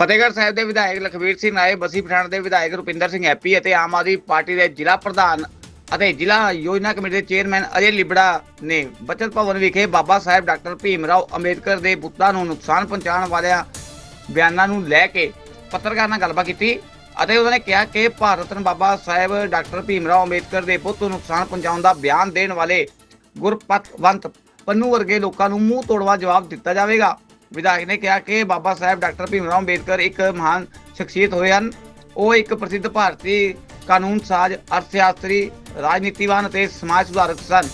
ਫਤਿਹਗੜ੍ਹ ਸਾਹਿਬ ਦੇ ਵਿਧਾਇਕ ਲਖਵੀਰ ਸਿੰਘ ਨਾਏ ਬਸੀ ਪਠਾਣ ਦੇ ਵਿਧਾਇਕ ਰੁਪਿੰਦਰ ਸਿੰਘ ਹੈਪੀ ਅਤੇ ਆਮ ਆਦਮੀ ਪਾਰਟੀ ਦੇ ਜ਼ਿਲ੍ਹਾ ਪ੍ਰਧਾਨ ਅਤੇ ਜ਼ਿਲ੍ਹਾ ਯੋਜਨਾ ਕਮੇਟੀ ਦੇ ਚੇਅਰਮੈਨ ਅਜੇ ਲਿਬੜਾ ਨੇ ਬਚਤ ਭਵਨ ਵਿਖੇ ਬਾਬਾ ਸਾਹਿਬ ਡਾਕਟਰ ਭੀਮ ਰਾਓ ਅੰਬੇਦਕਰ ਦੇ ਬੁੱਤਾਂ ਨੂੰ ਨੁਕਸਾਨ ਪਹੁੰਚਾਉਣ ਵਾਲਿਆਂ ਬਿਆਨਾਂ ਨੂੰ ਲੈ ਕੇ ਪੱਤਰਕਾਰਾਂ ਨਾਲ ਗੱਲਬਾਤ ਕੀਤੀ ਅਤੇ ਉਹਨਾਂ ਨੇ ਕਿਹਾ ਕਿ ਭਾਰਤ ਰਤਨ ਬਾਬਾ ਸਾਹਿਬ ਡਾਕਟਰ ਭੀਮ ਰਾਓ ਅੰਬੇਦਕਰ ਦੇ ਬੁੱਤ ਨੂੰ ਨੁਕਸਾਨ ਪਹੁੰਚਾਉਣ ਦਾ ਬਿਆਨ ਦੇਣ ਵਾਲੇ ਗੁਰਪਤਵੰਤ ਪੰਨੂ ਵਰਗੇ ਲੋਕਾਂ ਨੂੰ ਮੂੰਹ ਤੋੜਵਾ ਜਵਾਬ ਦਿੱਤਾ ਜਾਵੇਗਾ। ਵਿਧਾਇਕ ਨੇ ਕਿਹਾ ਕਿ ਬਾਬਾ ਸਾਹਿਬ ਡਾਕਟਰ ਭੀਮ ਰਾਓ ਅੰਬੇਦਕਰ ਇੱਕ ਮਹਾਨ ਸ਼ਖਸੀਅਤ ਹੋਏ ਹਨ। ਉਹ ਇੱਕ ਪ੍ਰਸਿੱਧ ਭਾਰਤੀ ਕਾਨੂੰਨ, ਸਾਜ਼, ਅਰਥਸ਼ਾਸਤਰੀ, ਰਾਜਨੀਤੀਵਾਨ ਅਤੇ ਸਮਾਜ ਸੁਧਾਰਕ ਸਨ,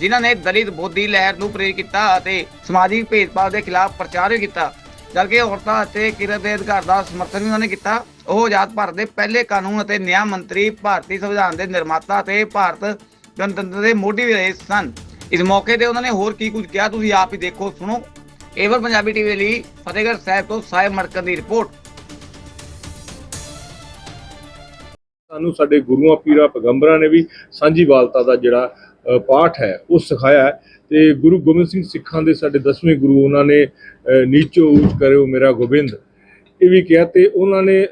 ਜਿਨ੍ਹਾਂ ਨੇ ਦਲਿਤ ਬੋਧੀ ਲਹਿਰ ਨੂੰ ਪ੍ਰੇਰਿਤ ਕੀਤਾ ਅਤੇ ਸਮਾਜਿਕ ਭੇਦਭਾਵ ਦੇ ਖਿਲਾਫ ਪ੍ਰਚਾਰ ਵੀ ਕੀਤਾ। ਜਦਕਿ ਔਰਤਾਂ ਅਤੇ ਕਿਰਤ ਦੇ ਅਧਿਕਾਰ ਦਾ ਸਮਰਥਨ ਵੀ ਉਹਨਾਂ ਨੇ ਕੀਤਾ, ਉਹ ਆਜ਼ਾਦ ਭਾਰਤ ਦੇ ਪਹਿਲੇ ਕਾਨੂੰਨ ਅਤੇ ਨਿਆਂ ਮੰਤਰੀ ਭਾਰਤੀ ਸੰਵਿਧਾਨ ਦੇ ਨਿਰਮਾਤਾ ਅਤੇ ਭਾਰਤ ਗਣਤੰਤਰ ਦੇ ਮੋਢੀ ਵੀ ਰਹੇ ਸਨ। ਇਸ ਮੌਕੇ ਤੇ ਉਹਨਾਂ ਨੇ ਹੋਰ ਕੀ ਕੁਝ ਕਿਹਾ, ਤੁਸੀਂ ਆਪ ਹੀ ਦੇਖੋ, ਸੁਣੋ। ਏਵਰ ਪੰਜਾਬੀ ਟੀਵੀ ਲਈ ਫਤਿਹਗੜ੍ਹ ਸਾਹਿਬ ਤੋਂ ਸਾਹਿਬ ਮੜਕਨ ਦੀ ਰਿਪੋਰਟ। ਸਾਨੂੰ ਸਾਡੇ ਗੁਰੂਆਂ, ਪੀਰਾਂ, ਪੈਗੰਬਰਾਂ ਨੇ ਵੀ ਸਾਂਝੀਵਾਲਤਾ ਦਾ ਜਿਹੜਾ ਪਾਠ ਹੈ, ਉਹ ਸਿਖਾਇਆ ਤੇ ਗੁਰੂ ਗੋਬਿੰਦ ਸਿੰਘ ਸਿੱਖਾਂ ਦੇ ਸਾਡੇ ਦਸਵੇਂ ਗੁਰੂ, ਉਹਨਾਂ ਨੇ ਨੀਚੋ ਊਚ ਕਰਿਓ ਮੇਰਾ ਗੋਬਿੰਦ। ਇਹ ਵੀ ਕਿਹਾ ਤੇ ਉਹਨਾਂ ਨੇ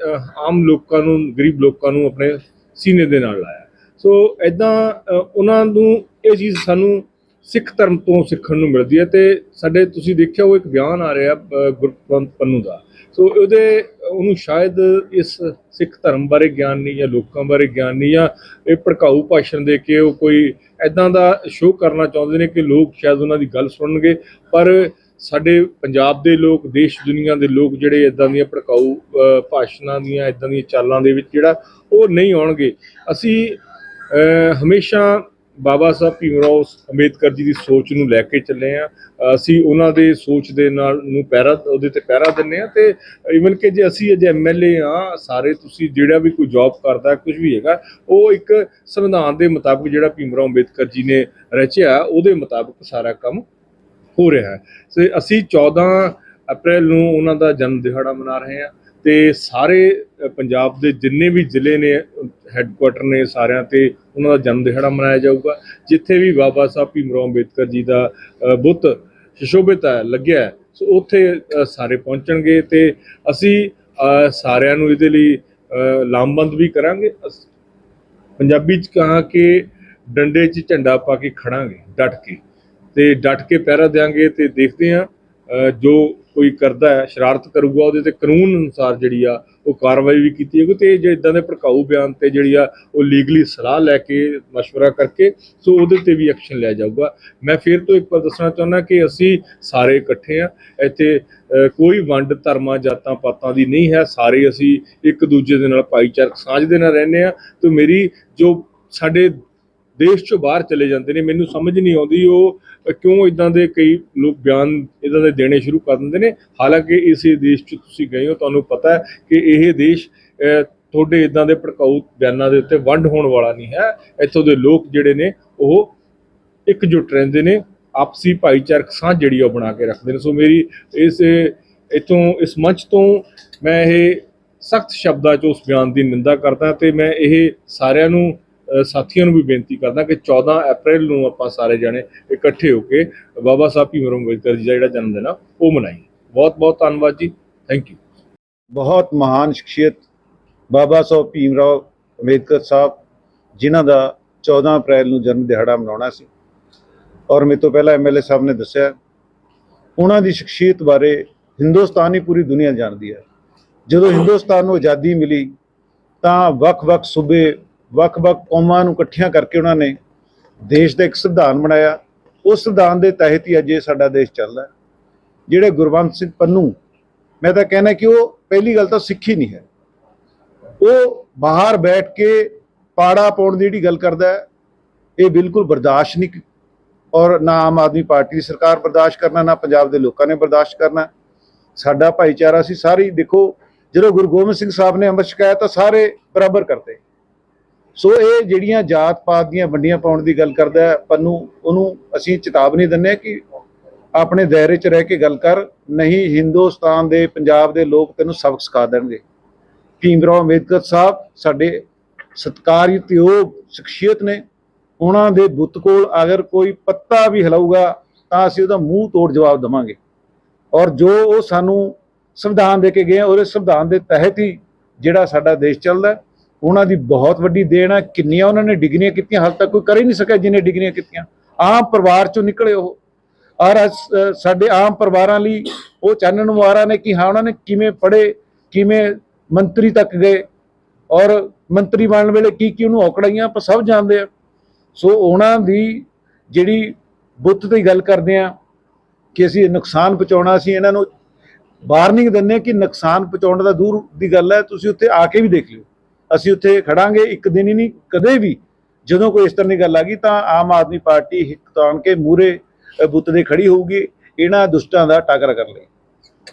ਆਮ ਲੋਕਾਂ ਨੂੰ, ਗਰੀਬ ਲੋਕਾਂ ਨੂੰ ਆਪਣੇ ਸੀਨੇ ਦੇ ਨਾਲ ਲਾਇਆ। ਸੋ ਐਦਾਂ ਉਹਨਾਂ ਨੂੰ ਇਹ ਚੀਜ਼ ਸਾਨੂੰ ਸਿੱਖ ਧਰਮ ਤੋਂ ਸਿੱਖਣ ਨੂੰ ਮਿਲਦੀ ਹੈ ਤੇ ਸਾਡੇ ਤੁਸੀਂ ਦੇਖਿਆ ਉਹ ਇੱਕ ਬਿਆਨ ਆ ਰਿਹਾ ਅ, ਗੁਰਪੰਤ ਪੰਨੂ ਦਾ। ਸੋ ਉਹਦੇ ਉਹਨੂੰ ਸ਼ਾਇਦ ਇਸ ਸਿੱਖ ਧਰਮ ਬਾਰੇ ਗਿਆਨ ਨਹੀਂ ਜਾਂ ਲੋਕਾਂ ਬਾਰੇ ਗਿਆਨ ਨਹੀਂ ਜਾਂ ਇਹ ਭੜਕਾਊ ਭਾਸ਼ਣ ਦੇ ਕੇ ਉਹ ਕੋਈ ਐਦਾਂ ਦਾ ਸ਼ੋਅ ਕਰਨਾ ਚਾਹੁੰਦੇ ਨੇ ਕਿ ਲੋਕ ਸ਼ਾਇਦ ਉਹਨਾਂ ਦੀ ਗੱਲ ਸੁਣਨਗੇ। ਪਰ ਸਾਡੇ ਪੰਜਾਬ ਦੇ ਲੋਕ ਦੇਸ਼ ਦੁਨੀਆ ਦੇ ਲੋਕ ਜਿਹੜੇ ਇਦਾਂ ਦੀਆਂ ਭੜਕਾਊ ਭਾਸ਼ਣਾਂ ਦੀਆਂ ਇਦਾਂ ਦੀਆਂ ਚਾਲਾਂ ਦੇ ਵਿੱਚ ਜਿਹੜਾ ਉਹ ਨਹੀਂ ਆਉਣਗੇ। ਅਸੀਂ ਹਮੇਸ਼ਾ ਬਾਬਾ ਸਾਹਿਬ ਭੀਮ ਰਾਓ ਅੰਬੇਦਕਰ ਜੀ ਦੀ ਸੋਚ ਨੂੰ ਲੈ ਕੇ ਚੱਲੇ ਆ। ਅਸੀਂ ਉਹਨਾਂ ਦੇ ਸੋਚ ਦੇ ਨਾਲ ਨੂੰ ਪੈਰਾ ਉਹਦੇ ਤੇ ਪੈਰਾ ਦਿੰਨੇ ਆ ਤੇ ਇਵਨ ਕਿ ਜੇ ਅਸੀਂ ਅਜੇ ਐਮਐਲਏ ਆ, ਸਾਰੇ ਤੁਸੀਂ ਜਿਹੜਾ ਵੀ ਕੋਈ ਜੌਬ ਕਰਦਾ, ਕੁਝ ਵੀ ਹੈਗਾ, ਉਹ ਇੱਕ ਸੰਵਿਧਾਨ ਦੇ ਮੁਤਾਬਕ ਜਿਹੜਾ ਭੀਮ ਰਾਓ ਅੰਬੇਦਕਰ ਜੀ ਨੇ ਰਚਿਆ, ਉਹਦੇ ਮੁਤਾਬਕ ਸਾਰਾ ਕੰਮ ਹੋ ਰਿਹਾ ਹੈ। ਤੇ ਅਸੀਂ 14 ਅਪ੍ਰੈਲ ਨੂੰ ਉਹਨਾਂ ਦਾ ਜਨਮ ਦਿਹਾੜਾ ਮਨਾ ਰਹੇ ਹਾਂ ਤੇ ਸਾਰੇ ਪੰਜਾਬ ਦੇ ਜਿੰਨੇ ਵੀ ਜ਼ਿਲ੍ਹੇ ਨੇ ਹੈੱਡਕੁਆਟਰ ਨੇ ਸਾਰਿਆਂ ਤੇ ਉਹਨਾਂ ਦਾ ਜਨਮ ਦਿਹਾੜਾ ਮਨਾਇਆ ਜਾਊਗਾ। ਜਿੱਥੇ ਵੀ ਬਾਬਾ ਸਾਹਿਬ ਭੀਮਰਾਓ ਅੰਬੇਦਕਰ ਜੀ ਦਾ ਬੁੱਤ ਸ਼ਿਸ਼ੋਭਿਤ ਹੈ, ਲੱਗਿਆ ਸੋ ਉੱਥੇ ਸਾਰੇ ਪਹੁੰਚਣਗੇ ਤੇ ਅਸੀਂ ਸਾਰਿਆਂ ਨੂੰ ਇਹਦੇ ਲਈ ਲਾਮਬੰਦ ਵੀ ਕਰਾਂਗੇ। ਅਸ- ਪੰਜਾਬੀ ਚ ਕਹਾ ਕਿ ਡੰਡੇ 'ਚ ਝੰਡਾ ਪਾ ਕੇ ਖੜਾਂਗੇ, ਡਟ ਕੇ। ਤੇ ਡਟ ਕੇ ਪਹਿਰਾ ਦੇਾਂਗੇ ਤੇ ਦੇਖਦੇ ਆ ਜੋ ਕੋਈ ਕਰਦਾ ਹੈ ਸ਼ਰਾਰਤ ਕਰੂਗਾ ਉਹਦੇ ਤੇ ਕਾਨੂੰਨ ਅਨੁਸਾਰ ਜਿਹੜੀ ਆ ਉਹ ਕਾਰਵਾਈ ਵੀ ਕੀਤੀ ਜਾਊਗੀ ਤੇ ਜੇ ਇਦਾਂ ਦੇ ਭੜਕਾਊ ਬਿਆਨ ਤੇ ਜਿਹੜੀ ਆ ਉਹ ਲੀਗਲੀ ਸਲਾਹ ਲੈ ਕੇ مشورہ ਕਰਕੇ ਸੋ ਉਹਦੇ ਤੇ ਵੀ ਐਕਸ਼ਨ ਲਿਆ ਜਾਊਗਾ ਮੈਂ ਫਿਰ ਤੋਂ ਇੱਕ ਵਾਰ ਦੱਸਣਾ ਚਾਹੁੰਦਾ ਕਿ ਅਸੀਂ ਸਾਰੇ ਇਕੱਠੇ ਆ ਇੱਥੇ ਅ, ਕੋਈ ਵੰਡ ਧਰਮਾਂ ਜਾਤਾਂ ਪਾਤਾਂ ਦੀ ਨਹੀਂ ਹੈ ਸਾਰੇ ਅਸੀਂ ਇੱਕ ਦੂਜੇ ਦੇ ਨਾਲ ਭਾਈਚਾਰਕ ਸਾਂਝ ਦੇ ਨਾਲ ਰਹਿੰਦੇ ਆ ਤੇ ਮੇਰੀ ਜੋ ਸਾਡੇ ਦੇਸ਼ ਚੋਂ ਬਾਹਰ ਚਲੇ ਜਾਂਦੇ ਨੇ, ਮੈਨੂੰ ਸਮਝ ਨਹੀਂ ਆਉਂਦੀ ਉਹ ਕਿਉਂ ਇਦਾਂ ਦੇ ਕਈ ਲੋਕ ਬਿਆਨ ਇਦਾਂ ਦੇ ਦੇਣੇ ਸ਼ੁਰੂ ਕਰ ਦਿੰਦੇ ਨੇ। ਹਾਲਾਂਕਿ ਇਸੇ ਦੇਸ਼ 'ਚ ਤੁਸੀਂ ਗਏ ਹੋ, ਤੁਹਾਨੂੰ ਪਤਾ ਹੈ ਕਿ ਇਹ ਦੇਸ਼ ਤੁਹਾਡੇ ਇਦਾਂ ਦੇ ਭੜਕਾਊ ਬਿਆਨਾਂ ਦੇ ਉੱਤੇ ਵੰਡ ਹੋਣ ਵਾਲਾ ਨਹੀਂ ਹੈ। ਇੱਥੋਂ ਦੇ ਲੋਕ ਜਿਹੜੇ ਨੇ, ਉਹ ਇਕਜੁੱਟ ਰਹਿੰਦੇ ਨੇ, ਆਪਸੀ ਭਾਈਚਾਰਕ ਸਾਂਝ ਜਿਹੜੀ ਉਹ ਬਣਾ ਕੇ ਰੱਖਦੇ ਨੇ। ਸੋ ਮੇਰੀ ਇਸ, ਇਥੋਂ, ਇਸ ਮੰਚ ਤੋਂ ਮੈਂ ਇਹ ਸਖਤ ਸ਼ਬਦਾਂ 'ਚ ਉਸ ਬਿਆਨ ਦੀ ਨਿੰਦਾ ਕਰਦਾ ਤੇ ਮੈਂ ਇਹ ਸਾਰਿਆਂ ਨੂੰ ਸਾਥੀਆਂ ਨੂੰ ਵੀ ਬੇਨਤੀ ਕਰਦਾ ਕਿ 14 ਅਪ੍ਰੈਲ ਨੂੰ ਆਪਾਂ ਸਾਰੇ ਜਣੇ ਇਕੱਠੇ ਹੋ ਕੇ ਬਾਬਾ ਸਾਹਿਬ ਭੀਮ ਰਾਓ ਅੰਬੇਦਕਰ ਜੀ ਦਾ ਜਿਹੜਾ ਜਨਮ ਦਿਨ ਆ, ਉਹ ਮਨਾਈਏ। ਬਹੁਤ ਬਹੁਤ ਧੰਨਵਾਦ ਜੀ। ਥੈਂਕ ਯੂ ਬਹੁਤ ਮਹਾਨ ਸ਼ਖਸੀਅਤ ਬਾਬਾ ਸਾਹਿਬ ਭੀਮ ਰਾਓ ਅੰਬੇਦਕਰ ਸਾਹਿਬ, ਜਿਨ੍ਹਾਂ ਦਾ 14 ਅਪ੍ਰੈਲ ਨੂੰ ਜਨਮ ਦਿਹਾੜਾ ਮਨਾਉਣਾ ਸੀ। ਔਰ ਮੇਰੇ ਤੋਂ ਪਹਿਲਾਂ ਐਮਐਲਏ ਸਾਹਿਬ ਨੇ ਦੱਸਿਆ, ਉਹਨਾਂ ਦੀ ਸ਼ਖਸੀਅਤ ਬਾਰੇ ਹਿੰਦੁਸਤਾਨ ਹੀ ਪੂਰੀ ਦੁਨੀਆ ਜਾਣਦੀ ਹੈ। ਜਦੋਂ ਹਿੰਦੁਸਤਾਨ ਨੂੰ ਆਜ਼ਾਦੀ ਮਿਲੀ, ਤਾਂ ਵੱਖ-ਵੱਖ ਸੂਬੇ ਵੱਖ-ਵੱਖ ਕੌਮਾਂ ਨੂੰ ਇਕੱਠੀਆਂ ਕਰਕੇ ਉਹਨਾਂ ਨੇ ਦੇਸ਼ ਦਾ ਇੱਕ ਸੰਵਿਧਾਨ ਬਣਾਇਆ। ਉਸ ਸੰਵਿਧਾਨ ਦੇ ਤਹਿਤ ਹੀ ਅੱਜ ਇਹ ਸਾਡਾ ਦੇਸ਼ ਚੱਲਦਾ ਜਿਹੜੇ ਗੁਰਵੰਤ ਸਿੰਘ ਪੰਨੂ, ਮੈਂ ਤਾਂ ਕਹਿਣਾ ਕਿ ਉਹ ਪਹਿਲੀ ਗੱਲ ਤਾਂ ਸਿੱਖੀ ਨਹੀਂ ਹੈ। ਉਹ ਬਾਹਰ ਬੈਠ ਕੇ ਪਾੜਾ ਪਾਉਣ ਦੀ ਜਿਹੜੀ ਗੱਲ ਕਰਦਾ ਇਹ ਬਿਲਕੁਲ ਬਰਦਾਸ਼ਤ ਨਹੀਂ ਔਰ ਨਾ ਆਮ ਆਦਮੀ ਪਾਰਟੀ ਦੀ ਸਰਕਾਰ ਬਰਦਾਸ਼ਤ ਕਰਨਾ, ਨਾ ਪੰਜਾਬ ਦੇ ਲੋਕਾਂ ਨੇ ਬਰਦਾਸ਼ਤ ਕਰਨਾ। ਸਾਡਾ ਭਾਈਚਾਰਾ ਸੀ, ਸਾਰੀ ਦੇਖੋ, ਜਦੋਂ ਗੁਰੂ ਗੋਬਿੰਦ ਸਿੰਘ ਸਾਹਿਬ ਨੇ ਅੰਮ੍ਰਿਤ ਛਕਾਇਆ ਤਾਂ ਸਾਰੇ ਬਰਾਬਰ ਕਰਦੇ। ਸੋ ਇਹ ਜਿਹੜੀਆਂ ਜਾਤ ਪਾਤ ਦੀਆਂ ਵੰਡੀਆਂ ਪਾਉਣ ਦੀ ਗੱਲ ਕਰਦਾ ਹੈ, ਪੰਨੂ, ਉਹਨੂੰ ਅਸੀਂ ਚੇਤਾਵਨੀ ਦਿੰਦੇ ਕਿ ਆਪਣੇ ਦਾਇਰੇ 'ਚ ਰਹਿ ਕੇ ਗੱਲ ਕਰ, ਨਹੀਂ ਹਿੰਦੁਸਤਾਨ ਦੇ, ਪੰਜਾਬ ਦੇ ਲੋਕ ਤੈਨੂੰ ਸਬਕ ਸਿਖਾ ਦੇਣਗੇ। ਭੀਮ ਰਾਓ ਅੰਬੇਦਕਰ ਸਾਹਿਬ ਸਾਡੇ ਸਤਿਕਾਰਯੋਗ ਸ਼ਖਸੀਅਤ ਨੇ। ਉਹਨਾਂ ਦੇ ਬੁੱਤ ਕੋਲ ਅਗਰ ਕੋਈ ਪੱਤਾ ਵੀ ਹਿਲਾਊਗਾ, ਤਾਂ ਅਸੀਂ ਉਹਦਾ ਮੂੰਹ ਤੋੜ ਜਵਾਬ ਦੇਵਾਂਗੇ। ਔਰ ਜੋ ਉਹ ਸਾਨੂੰ ਸੰਵਿਧਾਨ ਦੇ ਕੇ ਗਏ ਔਰ ਇਸ ਸੰਵਿਧਾਨ ਦੇ ਤਹਿਤ ਹੀ ਜਿਹੜਾ ਸਾਡਾ ਦੇਸ਼ ਚੱਲਦਾ ਉਹਨਾਂ ਦੀ ਬਹੁਤ ਵੱਡੀ ਦੇਣ ਆ ਕਿੰਨੀਆਂ ਉਹਨਾਂ ਨੇ ਡਿਗਰੀਆਂ ਕੀਤੀਆਂ ਹਾਲ ਤੱਕ ਕੋਈ ਕਰ ਹੀ ਨਹੀਂ ਸਕਿਆ ਜਿਨੇ ਡਿਗਰੀਆਂ ਕੀਤੀਆਂ। ਆਮ ਪਰਿਵਾਰ ਚੋਂ ਨਿਕਲੇ ਉਹ। ਔਰ ਅੱਜ, ਸਾਡੇ ਆਮ ਪਰਿਵਾਰਾਂ ਲਈ ਉਹ ਚਾਨਣ ਮੁਆਰਾ ਨੇ ਕਿ ਹਾਂ ਉਹਨਾਂ ਨੇ ਕਿਵੇਂ ਪੜ੍ਹੇ ਕਿਵੇਂ ਮੰਤਰੀ ਤੱਕ ਗਏ। ਔਰ ਮੰਤਰੀ ਬਣਨ ਵੇਲੇ ਕੀ ਕੀ ਉਹਨੂੰ ਔਕੜਾਈਆਂ ਆਪਾਂ ਸਭ ਜਾਣਦੇ ਆ। ਸੋ ਉਹਨਾਂ ਦੀ ਜਿਹੜੀ ਬੁੱਤ ਦੀ ਗੱਲ ਕਰਦੇ ਆ ਕਿ ਅਸੀਂ ਨੁਕਸਾਨ ਪਹੁੰਚਾਉਣਾ ਸੀ ਇਹਨਾਂ ਨੂੰ ਵਾਰਨਿੰਗ ਦਿੰਦੇ ਹਾਂ ਕਿ ਨੁਕਸਾਨ ਪਹੁੰਚਾਉਣ ਦਾ ਦੂਰ ਦੀ ਗੱਲ ਹੈ ਤੁਸੀਂ ਉੱਥੇ ਆ ਕੇ ਵੀ ਦੇਖ ਲਿਓ। ਅਸੀਂ ਉੱਥੇ ਖੜਾਂਗੇ, ਇੱਕ ਦਿਨ ਹੀ ਨਹੀਂ, ਕਦੇ ਵੀ ਜਦੋਂ ਕੋਈ ਇਸ ਤਰ੍ਹਾਂ ਦੀ ਗੱਲ ਆ ਗਈ ਤਾਂ ਆਮ ਆਦਮੀ ਪਾਰਟੀ ਹਿੱਕ ਤਾਣ ਕੇ ਮੂਰੇ ਬੁੱਤ ਦੇ ਖੜੀ ਹੋਊਗੀ, ਇਹਨਾਂ ਦੁਸ਼ਟਾਂ ਦਾ ਟਾਕਰਾ ਕਰਨ ਲਈ।